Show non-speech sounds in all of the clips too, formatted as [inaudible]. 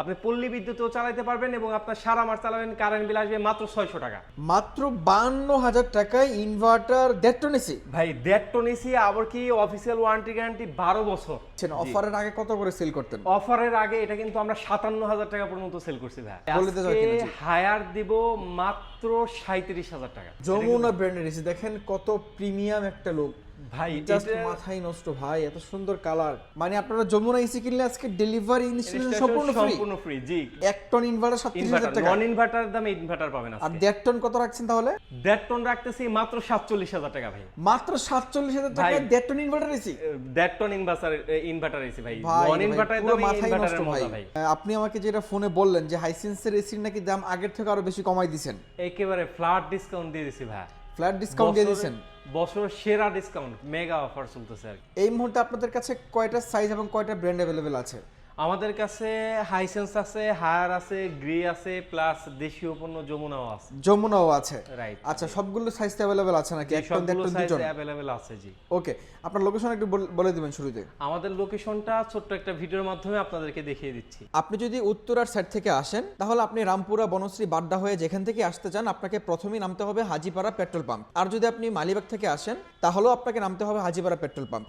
আপনি পল্লী বিদ্যুতেও চালাতে পারবেন এবং আপনার সারা মাস চালাবেন কারেন্ট বিল আসবে মাত্র ছয়শো টাকা। মাত্র বান্ন হাজার টাকায় ইনভার্টার দেড় এসি ভাই দেড় টন এসি আবার কি অফিসিয়াল ওয়ারেন্টি গ্যারান্টি বারো বছর? অফারের আগে কত করে সেল করতেন? অফারের আগে এটা কিন্তু আমরা সাতান্ন হাজার টাকা পর্যন্ত সেল করছি ভাই। হয়। হায়ার দিব মাত্র সাঁত্রিশ হাজার টাকা। যমুনা ব্র্যান্ডের এসি দেখেন কত প্রিমিয়াম একটা লোক ভাই জাস্ট মাথায় নষ্ট ভাই এত সুন্দর কালার মানে আপনারা যমুনা এসি কিনলে আজকে ডেলিভারি ইনস্টলেশন সম্পূর্ণ ফ্রি সম্পূর্ণ ফ্রি জি। টন ইনভার্টার সাতত্রিশ হাজার ইনভার্টার টাকা। নন ইনভার্টার দামে ইনভার্টার পাবেন আর আজকে। দেড় টন কত রাখছেন তাহলে? টন রাখতেছি মাত্র সাতচল্লিশ হাজার টাকা ভাই। মাত্র সাতচল্লিশ হাজার টাকায় দেড় ton inverter AC ton inverter inverter AC ভাই। নন ইনভার্টার দামে মাথায় নষ্ট ভাই। আপনি আমাকে যেটা ফোনে বললেন যে হাইসেন্সের এসির নাকি দাম আগের থেকে আরও বেশি কমাই দিছেন। একেবারে ফ্ল্যাট ডিসকাউন্ট দিয়ে দিছি ভাই। ফ্ল্যাট ডিসকাউন্ট দিয়ে বছরে- দিছেন বছর সেরা ডিসকাউন্ট মেগা অফার চলতেছে আর এই মুহূর্তে আপনাদের কাছে কয়টা সাইজ এবং কয়টা ব্র্যান্ড অ্যাভেলেবেল আছে? আমাদের কাছে হাইসেন্স আছে হায়ার আছে গ্রে আছে প্লাস দেশীয় পণ্য যমুনাও আছে। যমুনাও আছে। রাইট আচ্ছা সবগুলো সাইজ অ্যাভেলেবেল আছে নাকি? এক টন দেড় সাইজ দুজন অ্যাভেলেবেল আছে জি। ওকে আপনার লোকেশন একটু বলে দিবেন শুরুতে। আমাদের লোকেশনটা ছোট্ট একটা ভিডিওর মাধ্যমে আপনাদেরকে দেখিয়ে দিচ্ছি। আপনি যদি উত্তরার সাইড থেকে আসেন তাহলে আপনি রামপুরা বনশ্রী বাড্ডা হয়ে যেখান থেকে আসতে চান আপনাকে প্রথমেই নামতে হবে হাজিপাড়া পেট্রোল পাম্প। আর যদি আপনি মালিবাগ থেকে আসেন তাহলেও আপনাকে নামতে হবে Hajipara petrol pump.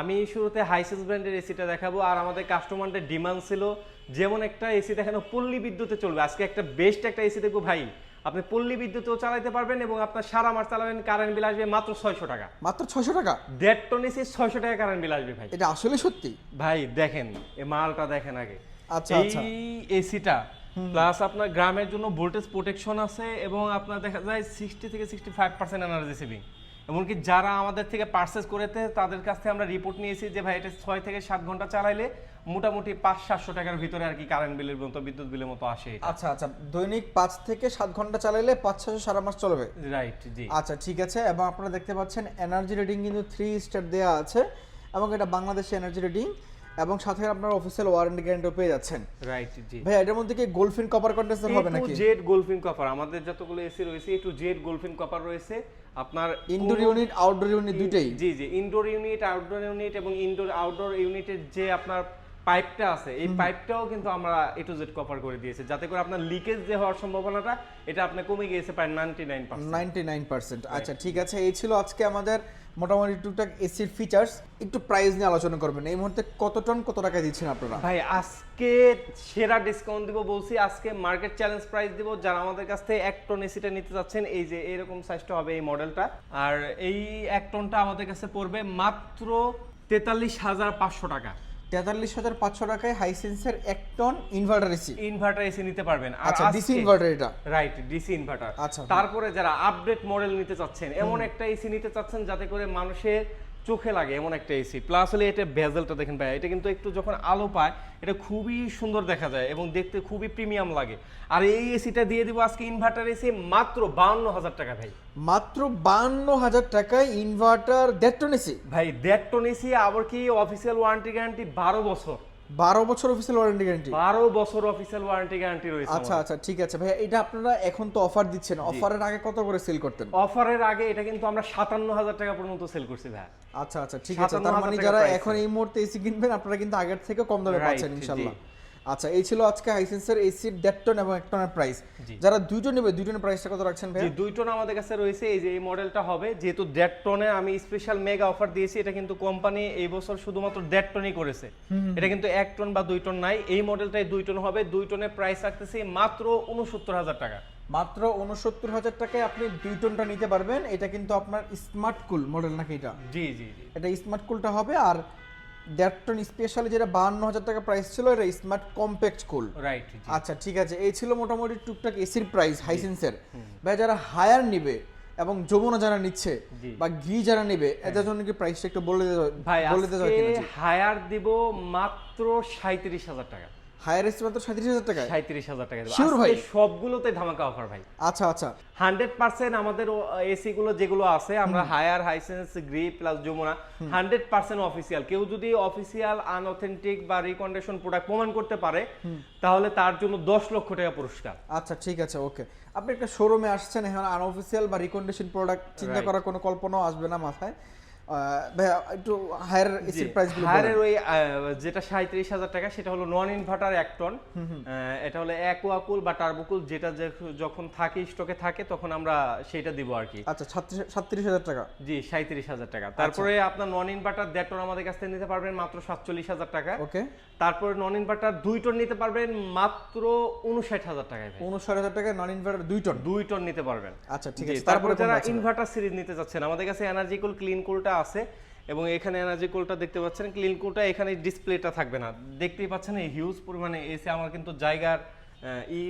আমি শুরুতে হাইসেন্স ব্র্যান্ডের এসিটা দেখাবো আর আমাদের কাস্টমারদের ডিমান্ড ছিল যেমন একটা এসি দেখানো পল্লী বিদ্যুতে চলবে। আজকে একটা বেস্ট একটা এসি দেখব ভাই। আপনি পল্লী বিদ্যুতেও চালাতে পারবেন এবং আপনার সারা মাস চালাবেন কারেন্ট বিল আসবে মাত্র ছয়শো টাকা। মাত্র ছয়শো টাকা? দেড় টন এসি ছয়শো টাকা কারেন্ট বিল আসবে ভাই। এটা আসলে সত্যি? ভাই দেখেন এই মালটা দেখেন আগে। আচ্ছা, আচ্ছা। এই এসিটা প্লাস আপনার গ্রামের জন্য ভোল্টেজ প্রোটেকশন আছে এবং আপনার দেখা যায় সিক্সটি থেকে sixty five percent energy saving এমনকি যারা আমাদের থেকে পার্সেস করেতে তাদের কাছ থেকে আমরা রিপোর্ট নিয়েছি যে ভাই এটা ছয় থেকে সাত ঘণ্টা চালাইলে মোটামুটি পাঁচ সাতশো টাকার ভিতরে আর কি কারেন্ট বিলের মতো বিদ্যুৎ বিলের মতো আসে আচ্ছা আচ্ছা দৈনিক পাঁচ থেকে সাত ঘণ্টা চালাইলে পাঁচ ছশো সারা মাস চলবে? রাইট জি। আচ্ছা ঠিক আছে এবং আপনারা দেখতে পাচ্ছেন এনার্জি রেটিং কিন্তু থ্রি স্টার দেওয়া আছে এবং এটা বাংলাদেশে এনার্জি রেটিং এবং সাথে আপনার অফিসিয়াল ওয়ারেন্টি গ্যারান্টিও পেয়ে যাচ্ছেন। রাইট জি। ভাই এটার মধ্যে কি গোল্ডফিন কপার কন্ডেন্সার হবে নাকি? জেড গোলফিন কপার আমাদের যতগুলো এসি রয়েছে একটু জেড গোলফিন কপার রয়েছে আপনার ইনডোর ইউনিট আউটডোর ইউনিট দুইটাই? জি জি ইনডোর ইউনিট আউটডোর ইউনিট এবং ইনডোর আউটডোর ইউনিটের যে আপনার পাইপটা আছে এই পাইপটাও কিন্তু আমরা এ টু জেড কভার করে দিয়েছি যাতে করে আপনার লিকেজ যে হওয়ার সম্ভাবনাটা এটা আপনার কমে গিয়েছে প্রায় ninety nine percent ninety nine percent আচ্ছা ঠিক আছে এই ছিল আজকে আমাদের মোটামুটি টুকটাক এসির ফিচার্স একটু প্রাইস নিয়ে আলোচনা করবেন। এই মুহূর্তে কত টন কত টাকা দিচ্ছেন আপনারা? ভাই, আজকে সেরা ডিসকাউন্ট দিব বলছি, আজকে মার্কেট চ্যালেঞ্জ প্রাইস দিব। যারা আমাদের কাছ থেকে এক টন এসিটা নিতে যাচ্ছেন এই যে এরকম সাইজটা হবে এই মডেলটা আর এই এক টনটা আমাদের কাছে পড়বে মাত্র তেতাল্লিশ হাজার পাঁচশো টাকা। তেতাল্লিশ হাজার পাঁচশো টাকায় হাইসেন্সের এক ton inverter AC. Inverter AC নিতে পারবেন। আচ্ছা ডিসি ইনভার্টার এটা? রাইট ডিসি ইনভার্টার আচ্ছা। তারপরে যারা আপডেট মডেল নিতে চাচ্ছেন এমন একটা এসি নিতে চাচ্ছেন যাতে করে মানুষের চোখে লাগে এমন একটা এসি প্লাস হলে এটা ভেজেলটা দেখেন ভাই এটা কিন্তু একটু যখন আলো পায় এটা খুবই সুন্দর দেখা যায় এবং দেখতে খুবই প্রিমিয়াম লাগে। আর এই এসিটা দিয়ে দিব আজকে ইনভার্টার এসি মাত্র বাউন্ন হাজার টাকা ভাই। মাত্র বাউন্ন হাজার টাকায় ইনভার্টার দেড় টন এসি ভাই দেড় টন এসি আবার কি অফিসিয়াল ওয়ারেন্টি গ্যারান্টি বারো বছর। বারো বছর অফিসিয়াল ওয়ারেন্টি গ্যারান্টি বারো বছর অফিসিয়াল ওয়ারেন্টি গ্যারান্টি রয়েছে আচ্ছা আচ্ছা ঠিক আছে। ভাইয়া এটা আপনারা এখন তো অফার দিচ্ছেন। অফারের আগে কত করে সেল করতেন? অফারের আগে এটা কিন্তু আমরা সাতান্ন হাজার টাকা পর্যন্ত সেল করছি ভাই আচ্ছা আচ্ছা ঠিক আছে। তার মানে যারা এখন এই মুহূর্তে এসি কিনবেন আপনারা কিন্তু আগের থেকে কম দামে পাচ্ছেন জি। আচ্ছা এই ছিল আজকে হাইসেন্সের এসির দেড় টন এবং এক টনের প্রাইস যারা দুইটো নেবে দুই টনের প্রাইসটা কত রাখছেন ভাই দুই টন আমাদের কাছে রয়েছে। এই যে এই মডেলটা হবে যেহেতু দেড় টনে আমি স্পেশাল মেগা অফার দিয়েছি এটা কিন্তু কোম্পানি এই বছর শুধুমাত্র দেড় টনই করেছে এটা কিন্তু এক টন বা দুই টন নাই। এই মডেলটাই দুই টন হবে। দুই টনের প্রাইস রাখতেছি মাত্র উনসত্তর হাজার টাকা। মাত্র উনসত্তর হাজার টাকায় আপনি দুই টনটা নিতে পারবেন। এটা কিন্তু আপনার স্মার্ট কুল মডেল নাকি এটা? জি জি এটা স্মার্ট কুলটা হবে আর দেড় টন স্পেশালি যেটা বাহান্ন হাজার টাকা প্রাইস ছিল এটা স্মার্ট কম্প্যাক্ট কুল রাইট আচ্ছা ঠিক আছে। এই ছিল মোটামুটি টুকটাক এসির প্রাইস হাইসেন্সের ভাই যারা হায়ার নিবে এবং যমুনা যারা নিচ্ছে বা ঘি যারা নিবে এদের জন্য কি প্রাইসটা একটু বলে দিতে ভাই বলে দিতে হয়? হায়ার দিব মাত্র সাঁত্রিশ হাজার টাকা। হায়ার এসি মাত্র সাঁত্রিশ হাজার টাকায়? সাঁত্রিশ হাজার টাকা দেবো। Sure আজকে ভাই? সবগুলোতে ধামাকা অফার ভাই। আচ্ছা আচ্ছা। হান্ড্রেড পার্সেন্ট আমাদের এসি গুলো যেগুলো আছে আমরা Haier Hisense Gree plus Jamuna কেউ যদি আনঅথেন্টিক বা রিকন্ডেশন প্রোডাক্ট প্রমাণ করতে পারে তাহলে তার জন্য দশ লক্ষ টাকা পুরস্কার। আচ্ছা ঠিক আছে ওকে। আপনি একটা শোরুমে আসছেন এখন আনঅফিসিয়াল বা রিকন্ডিশন প্রোডাক্ট চিন্তা করার কোনো কল্পনাও আসবে না মাথায়। ভাইয়া একটু হায়ার এসির প্রাইসগুলো হায়ারের ওই যেটা সাঁত্রিশ হাজার টাকা সেটা হলো নন ইনভার্টার এক টন এটা হলো অ্যাকুয়াকুল বা টার্বোকুল যেটা যখন থাকে স্টকে থাকে তখন আমরা সেটা দিব আর কি। আচ্ছা সাতত্রিশ হাজার টাকা। জি সাঁত্রিশ হাজার টাকা। তারপরে আপনার নন ইনভার্টার দেড় টন আমাদের কাছ থেকে নিতে পারবেন মাত্র সাতচল্লিশ হাজার টাকা। ওকে। তারপরে নন ইনভার্টার দুই টন নিতে পারবেন মাত্র উনষাট হাজার টাকায়। উনষাট হাজার টাকা নন ইনভার্টার দুই টন দুই টন নিতে পারবেন। আচ্ছা ঠিক আছে। তারপরে যারা ইনভার্টার সিরিজ নিতে যাচ্ছেন আমাদের কাছে এনার্জি কুল ক্লিন কুলটা আছে এবং এখানে এনার্জি কুলটা দেখতে পাচ্ছেন ক্লিন কুলটা এখানে ডিসপ্লেটা থাকবে না। দেখতেই পাচ্ছেন এই হিউজ পরিমাণে এসে আমার কিন্তু জায়গার ই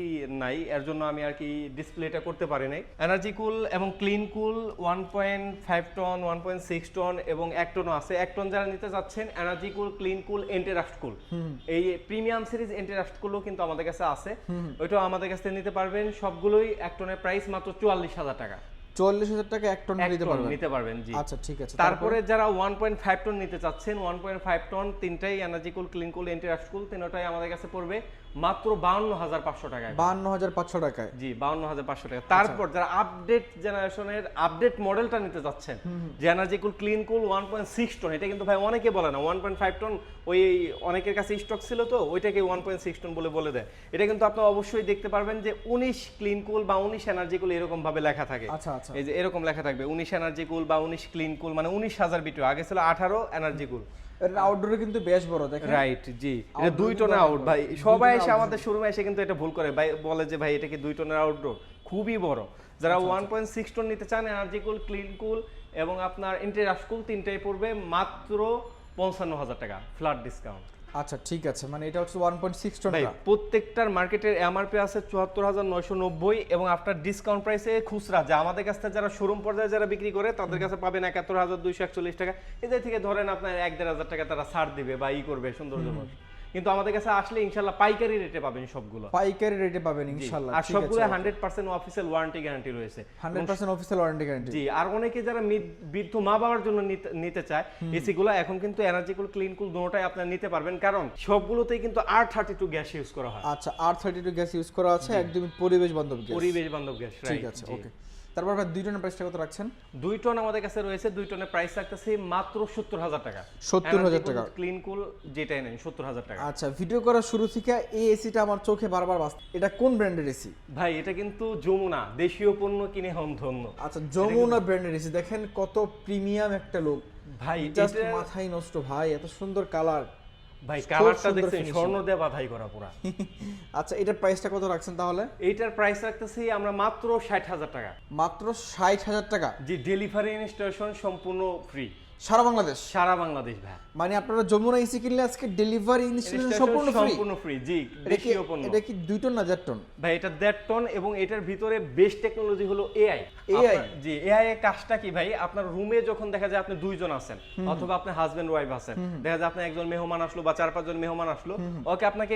নাই এর জন্য আমি আর কি ডিসপ্লেটা করতে পারি নাই। এনার্জি কুল এবং clean cool one point five ton one point six ton এবং এক টনও আছে। এক টন যারা নিতে যাচ্ছেন এনার্জি কুল ক্লিন কুল এন্টেরাস্ট কুল এই প্রিমিয়াম সিরিজ এন্টেরাস্ট কুলও কিন্তু আমাদের কাছে আছে। ওইটাও আমাদের কাছে নিতে পারবেন। সবগুলোই এক টনের প্রাইস মাত্র চুয়াল্লিশ হাজার টাকা। চল্লিশ হাজার টাকা এক টন নিতে পারবেন। নিতে পারবেন জি। আচ্ছা ঠিক আছে। তারপরে যারা ওয়ান পয়েন্ট ফাইভ টন নিতে চাচ্ছেন ওয়ান পয়েন্ট ফাইভ টন তিনটাই energy cool clean cool cool তিনটাই আমাদের কাছে পড়বে। মাত্র বাউন্ন হাজার পাঁচশো টাকায়। বাহান্ন হাজার পাঁচশো টাকায়। জি বাউন্ন হাজার পাঁচশো টাকা। তারপর যারা আপডেট জেনারেশনের আপডেট মডেলটা নিতে চাচ্ছেন যে energy cool clean cool one point six ton এটা কিন্তু ভাই অনেকে বলে না ওয়ান পয়েন্ট ফাইভ টন ওই অনেকের কাছে স্টক ছিল তো ওইটাকে ওয়ান পয়েন্ট সিক্স টন বলে বলে দেয়। এটা কিন্তু আপনি অবশ্যই দেখতে পারবেন যে উনিশ ক্লিন কুল বা উনিশ এনার্জি কুল এরকম ভাবে লেখা থাকে। আচ্ছা আচ্ছা। এই যে এরকম লেখা থাকবে উনিশ এনার্জি কুল বা উনিশ ক্লিন কুল মানে উনিশ হাজার বিটু আগে ছিল আঠারো এনার্জি কুল এটা আউটডোরে কিন্তু বেশ বড় দেখেন। রাইট জি। এটা Outdoor দুই কিন্তু আউট ভাই সবাই এসে আমাদের শোরুমে এসে কিন্তু এটা ভুল করে। ভাই বলে যে ভাই এটা কি দুই টনের আউটডোর খুবই বড়। যারা আচ্ছা, ওয়ান পয়েন্ট সিক্স টন নিতে চান এনার্জি কুল ক্লিন কুল এবং আপনার ইন্টারাস কুল তিনটাই পড়বে মাত্র পঞ্চান্ন হাজার টাকা ফ্ল্যাট ডিসকাউন্ট আচ্ছা ঠিক আছে। মানে এটা হচ্ছে ওয়ান পয়েন্ট সিক্স টন ভাই প্রত্যেকটার মার্কেটের এমআরপি আছে চুয়াত্তর হাজার নয়শো নব্বই এবং আফটার ডিসকাউন্ট প্রাইসে খুচরা। যা আমাদের কাছ থেকে যারা শোরুম পর্যায়ে যারা বিক্রি করে তাদের কাছে পাবেন একাত্তর হাজার দুইশো একচল্লিশ টাকা। এদের থেকে ধরেন আপনার এক দেড় হাজার টাকা তারা ছাড় দিবে বা ই করবে সৌন্দর্য কিন্তু আমাদের কাছে আসলে ইনশাল্লাহ পাইকারি রেটে পাবেন সবগুলো। পাইকারি রেটে পাবেন। ইনশাল্লাহ আর সবগুলো hundred percent official warranty guarantee রয়েছে। Hundred percent official warranty guarantee জি আর অনেকে যারা বৃদ্ধ মা বাবার জন্য নিতে- চায় এসি গুলো এখন কিন্তু এনার্জি কুল ক্লিন কুল দুটোটাই আপনারা নিতে পারবেন। কারণ সবগুলোতেই কিন্তু আর থার্টি টু গ্যাস ইউজ করা হয়। আচ্ছা আর থার্টি টু গ্যাস ইউজ করা আছে একদমই পরিবেশ বান্ধব গ্যাস পরিবেশ বান্ধব গ্যাস ঠিক আছে ওকে। তারপর ভাই দুই টনের প্রাইসটা কত রাখছেন? দুই টন আমাদের কাছে রয়েছে দুই টনের প্রাইস রাখতেছে মাত্র সত্তর হাজার টাকা। 70,000 টাকা। ক্লিন কুল যেটাই নেন সত্তর হাজার টাকা। আচ্ছা ভিডিও করার শুরু থেকে এই এসিটা আমার চোখে বারবার বাস এটা কোন ব্র্যান্ডের এসি ভাই এটা কিন্তু যমুনা দেশীয় পণ্য কিনে হন ধন্য। আচ্ছা যমুনা ব্র্যান্ডের এসি দেখেন কত প্রিমিয়াম একটা লোক ভাই জাস্ট মাথায় নষ্ট ভাই এত সুন্দর কালার ভাই কালারটা দেখছেন। স্বর্ণ দিয়ে বাধাই করা পুরা। [laughs] আচ্ছা এটার প্রাইসটা কত রাখছেন তাহলে? এইটার প্রাইস রাখতেছি আমরা মাত্র ষাট হাজার টাকা। মাত্র ষাট হাজার টাকা? জি ডেলিভারি ইনস্টলেশন সম্পূর্ণ ফ্রি সারা বাংলাদেশ? সারা বাংলাদেশ ভাই। মানে আপনারা যমুনা এসি কিনলে আজকে ডেলিভারি ইনস্টলেশন সম্পূর্ণ ফ্রি সম্পূর্ণ ফ্রি জি এটা কি পণ্য। এটা কি দুই টন না টন? ভাই এটা টন এবং এটার ভিতরে বেস্ট টেকনোলজি হলো এআই AI? জি এআই এর কাজটা কি ভাই? আপনার রুমে যখন দেখা যায় আপনি দুইজন আছেন অথবা আপনি হাজবেন্ড ওয়াইফ আছেন দেখা যায় আপনি একজন মেহমান আসলো বা চার পাঁচজন মেহমান আসলো ওকে আপনাকে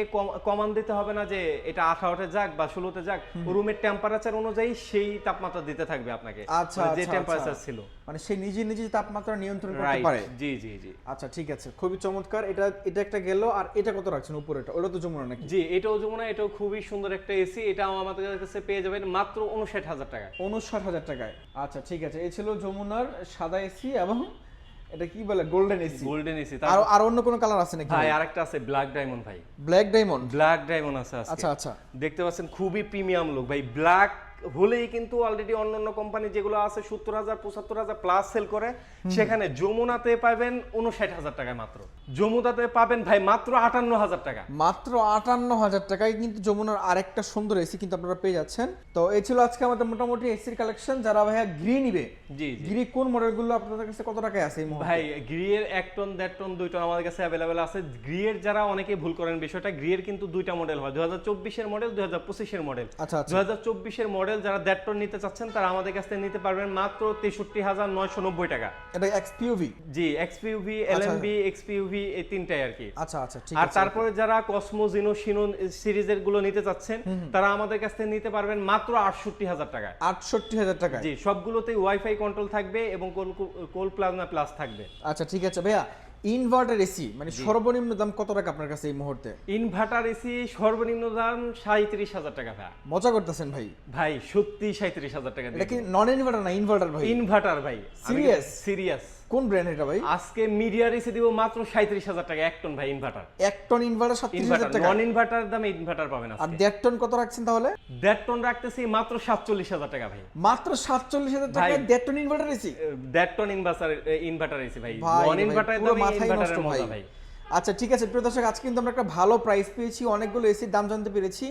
কমান্ড দিতে হবে না যে এটা আঠারোতে যাক বা ষোলোতে যাক রুমের টেম্পারেচার অনুযায়ী সেই তাপমাত্রা দিতে থাকবে আপনাকে। আচ্ছা, মানে যে আচ্ছা, টেম্পারেচার আচ্ছা। ছিল। মানে সে নিজে নিজে তাপমাত্রা নিয়ন্ত্রণ করতে পারে জি জি জি। আচ্ছা ঠিক আছে। খুবই চমৎকার। এটা এটা একটা গেল আর এটা কত রাখছেন উপরেটা ওটা তো যমুনা নাকি? জি এটাও যমুনা এটাও খুবই সুন্দর একটা এসি এটাও আমাদের কাছে পেয়ে যাবেন মাত্র উনষাট হাজার টাকা উনষাট হাজার টাকায়। আচ্ছা ঠিক আছে। এই ছিল যমুনার সাদা এসি এবং এটা কি বলে? গোল্ডেন এসি গোল্ডেন এসি আর আর অন্য কোনো কালার আছে নাকি? ভাই আরেকটা আছে ব্ল্যাক ডায়মন্ড ভাই। ব্ল্যাক ডায়মন্ড ব্ল্যাক ডায়মন্ড আছে আচ্ছা আচ্ছা। দেখতে পাচ্ছেন খুবই প্রিমিয়াম লুক ভাই। ব্ল্যাক হলেই কিন্তু অলরেডি অন্য অন্য কোম্পানি যেগুলো আছে সত্তর হাজার পঁচাত্তর হাজার প্লাস সেল করে সেখানে যমুনাতে পাবেন উনষাট হাজার টাকায় মাত্র। যমুনাতে পাবেন ভাই মাত্র আটান্ন হাজার টাকা। মাত্র আটান্ন হাজার টাকায় কিন্তু যমুনার আরেকটা সুন্দর এসি কিন্তু আপনারা পেয়ে যাচ্ছেন। তো এই ছিল আজকে আমাদের মোটামুটি এসির কালেকশন যারা ভাইয়া গ্রি নিবে জি গ্রি কোন মডেলগুলো আপনাদের কাছে কত টাকায় আছে ভাই গ্রিয়ের এক টন দেড় টন দুই টন আমাদের কাছে অ্যাভেলেবেল আছে। গ্রিয়ের যারা অনেকে ভুল করেন বিষয়টা গ্রিয়ের কিন্তু দুইটা মডেল হয়। দু হাজার চব্বিশের মডেল দু হাজার পঁচিশের মডেল আচ্ছা আচ্ছা। দু হাজার চব্বিশের মডেল মডেল যারা দেড় টন নিতে চাচ্ছেন তারা আমাদের কাছ থেকে নিতে পারবেন মাত্র তেষট্টি হাজার নয়শো নব্বই টাকা। এটা এক্সপিউভি জি এক্সপিউভি এলএমবি এক্সপিউভি এই তিনটাই আর কি। আচ্ছা আচ্ছা ঠিক আর তারপরে যারা কসমো জিনো সিনো সিরিজেরগুলো নিতে চাচ্ছেন তারা আমাদের কাছ থেকে নিতে পারবেন মাত্র আটষট্টি হাজার টাকা আটষট্টি হাজার টাকা জি সবগুলোতে ওয়াইফাই কন্ট্রোল থাকবে এবং কোল প্লাজমা প্লাস থাকবে। আচ্ছা ঠিক আছে। ভাইয়া ইনভার্টার এসি মানে সর্বনিম্ন দাম কত টাকা আপনার কাছে এই মুহূর্তে? ইনভার্টার এসি সর্বনিম্ন দাম সাঁত্রিশ হাজার টাকা ভাই। মজা করতেছেন ভাই। ভাই সত্যি সাঁত্রিশ হাজার টাকা এটা কি নন ইনভার্টার না ইনভার্টার ভাই? ইনভার্টার ভাই। সিরিয়াস সিরিয়াস কোন ব্র্যান্ড এটা ভাই? আজকে মিডিয়ার এসে দিব মাত্র সাঁত্রিশ হাজার টাকা এক টন ভাই ইনভার্টার এক টন ইনভার্টার সাতত্রিশ হাজার ইনভার্টার টাকা? নন ইনভার্টার দামে ইনভার্টার পাবেন আজকে আর আজকে। দেড় টন কত রাখছেন তাহলে? দেড় টন রাখতেছি মাত্র সাতচল্লিশ হাজার টাকা ভাই। মাত্র সাতচল্লিশ হাজার টাকায় ভাই। দেড় টন ইনভার্টার এসি দেড় টন ইনভার্টার ইনভার্টার এসে ভাই। নন রে ভাই, ইনভার্টারের পুরো দামে ইনভার্টারের ভাই মজা ভাই। আচ্ছা ঠিক আছে প্রিয় দর্শক আজকে কিন্তু আমরা একটা ভালো প্রাইস পেয়েছি অনেকগুলো এসির দাম জানতে পেরেছি।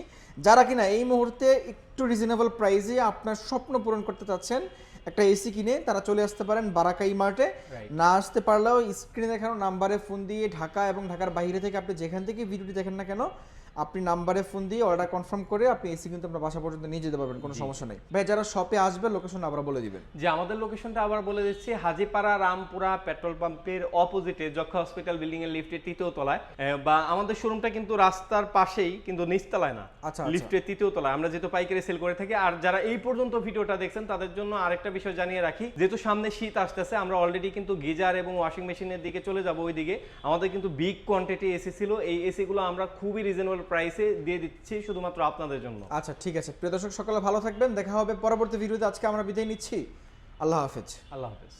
যারা কিনা এই মুহূর্তে একটু রিজনেবল প্রাইসে আপনার স্বপ্ন পূরণ করতে চাচ্ছেন একটা এসি কিনে তারা চলে আসতে পারেন বারাকাই মার্টে। না আসতে পারলেও স্ক্রিনে দেখানো নাম্বারে ফোন দিয়ে ঢাকা এবং ঢাকার বাইরে থেকে আপনি যেখান থেকে ভিডিওটি দেখেন না কেন আপনি নাম্বারে ফোন দিয়ে অর্ডার কনফার্ম করে আপনি এসি কিন্তু আপনার বাসা পর্যন্ত নিয়ে যেতে পারবেন কোনো সমস্যা নেই। ভাই যারা শপে আসবে লোকেশন আবার বলে দিবেন। যে আমাদের লোকেশনটা আবার বলে দিচ্ছি হাজিপাড়া রামপুরা পেট্রোল পাম্পের অপোজিটে যক্ষা হসপিটাল বিল্ডিং এর লিফটের তৃতীয় তলায়। বা আমাদের শোরুমটা কিন্তু রাস্তার পাশেই কিন্তু নিচতলায় না। আচ্ছা, আচ্ছা। লিফটের তৃতীয় তলায়। আমরা যেহেতু পাইকারি সেল করে থাকি আর যারা এই পর্যন্ত ভিডিওটা দেখছেন তাদের জন্য আরেকটা বিষয় জানিয়ে রাখি যেহেতু সামনে শীত আসতেছে আমরা অলরেডি কিন্তু গিজার এবং ওয়াশিং মেশিনের দিকে চলে যাব ওই দিকে আমাদের কিন্তু বিগ কোয়ান্টিটি এসি ছিল এই এসি গুলো আমরা খুবই রিজনেবল প্রাইসে দিয়ে দিচ্ছি শুধুমাত্র আপনাদের জন্য। আচ্ছা ঠিক আছে। প্রিয় দর্শক সকলে ভালো থাকবেন। দেখা হবে পরবর্তী ভিডিওতে। আজকে আমরা বিদায় নিচ্ছি। আল্লাহ হাফেজ। আল্লাহ হাফেজ।